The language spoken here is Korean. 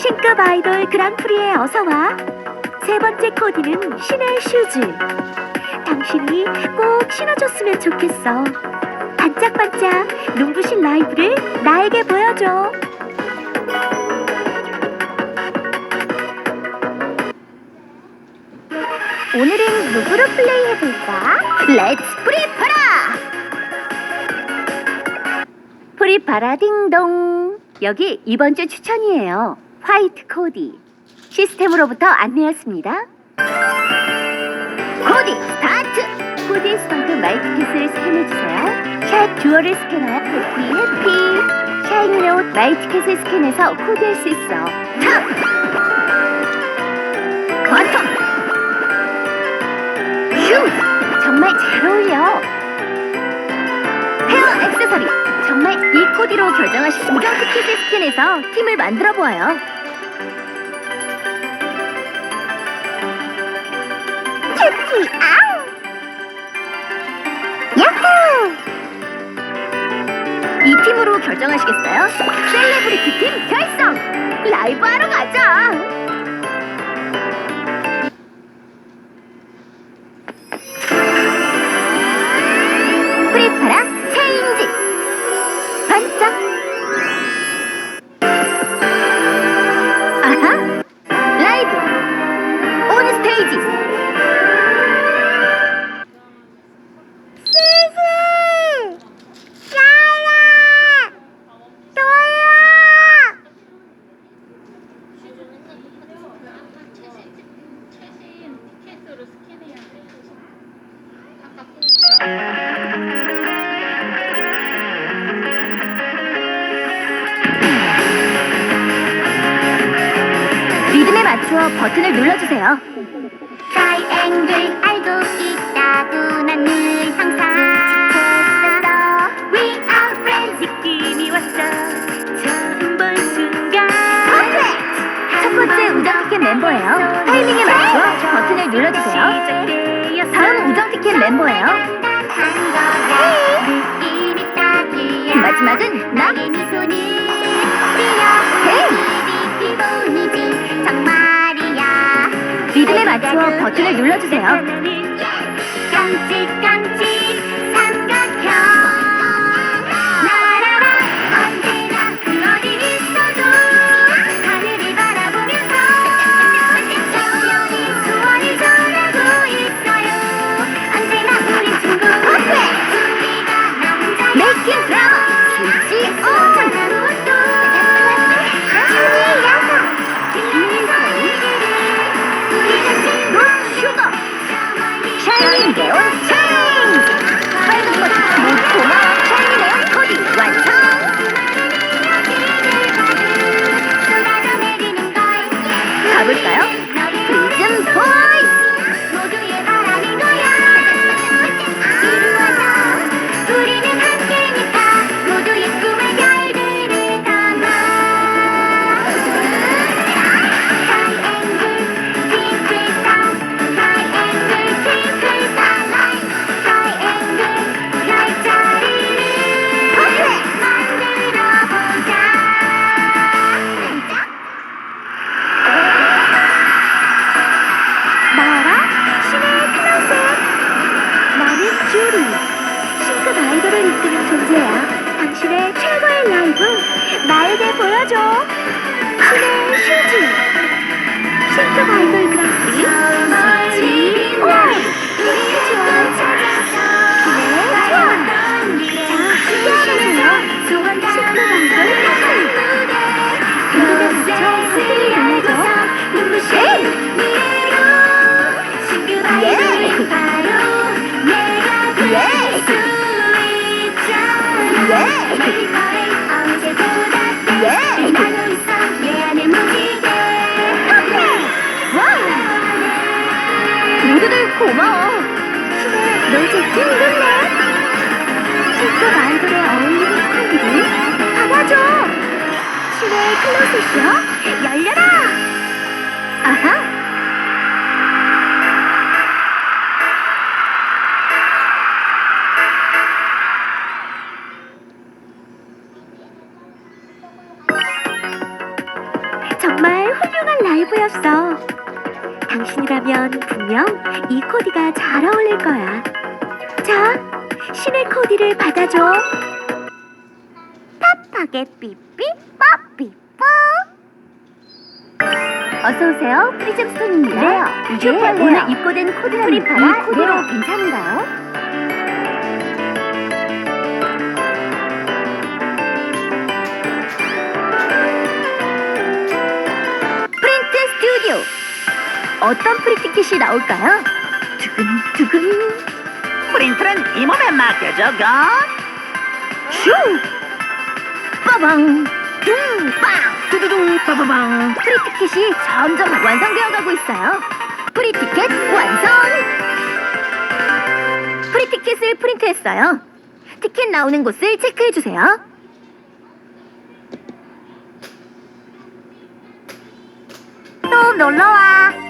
신급 아이돌 그랑프리에 어서 와. 세 번째 코디는 신의 슈즈. 당신이 꼭 신어줬으면 좋겠어. 반짝반짝 눈부신 라이브를 나에게 보여줘. 오늘은 누구로 플레이해볼까? 렛츠 프리파라! 프리파라 딩동! 여기 이번 주 추천이에요. 화이트 코디. 시스템으로부터 안내였습니다. 코디 스타트! 코디 스방크 마이티켓을 스캔해주세요. 샵 듀얼을 스캔하여 해피 해피! 샤이니의 옷 마이티켓을 스캔해서 코디할 수 있어. 탑! 버텀! 슈! 정말 잘 어울려. 헤어 액세서리. 정말 이 코디로 결정하신 우정 티켓을 스캔해서 팀을 만들어 보아요. 큐티 아우! 야호! 이 팀으로 결정하시겠어요? 셀레브리티 팀 결성! 라이브 하러 가자! 아 맞추어 버튼을 눌러주세요. 트라이앵글 알고 있다고 난 늘 항상 지쳤었어. We are friends. 느낌이 왔어. 처음 본 순간. 퍼펙트 첫 번째 우정 티켓 멤버예요. 타이밍에 맞추어 버튼을 눌러주세요. 다음 우정 티켓 멤버예요. 마지막은 나 맞추어 버튼을 눌러주세요. 깜찍 깜찍 나는 주리 신급 아이돌을 이끄는 존재야 당신의 최고의 라이브 나에게 보여줘. 신의 슈즈 신급 아이돌 그랑프리 로제 찡글래. 실컷 아이돌에 어울리는 스타일을 받아줘. 신의 클로셋이요. 열려라. 아하. 정말 라이브였어. 당신이라면 분명 이 코디가 잘 어울릴 거야. 자, 신의 코디를 받아줘. 팝하게 삐삐 ป๊삐뽀 어서 오세요. 프리즘 스톤입니다. 네, 이게 오늘 입고 된 코디라는 이 코디로 괜찮은가요? 프린트 스튜디오 어떤 프리티켓이 나올까요? 두근두근 프린트는 이 몸에 맡겨줘, 건. 슈! 빠방 둥빵! 두두둥! 빠바방 프리티켓이 점점 완성되어 가고 있어요. 프리티켓 완성! 프리티켓을 프린트했어요. 티켓 나오는 곳을 체크해 주세요. 또 놀러와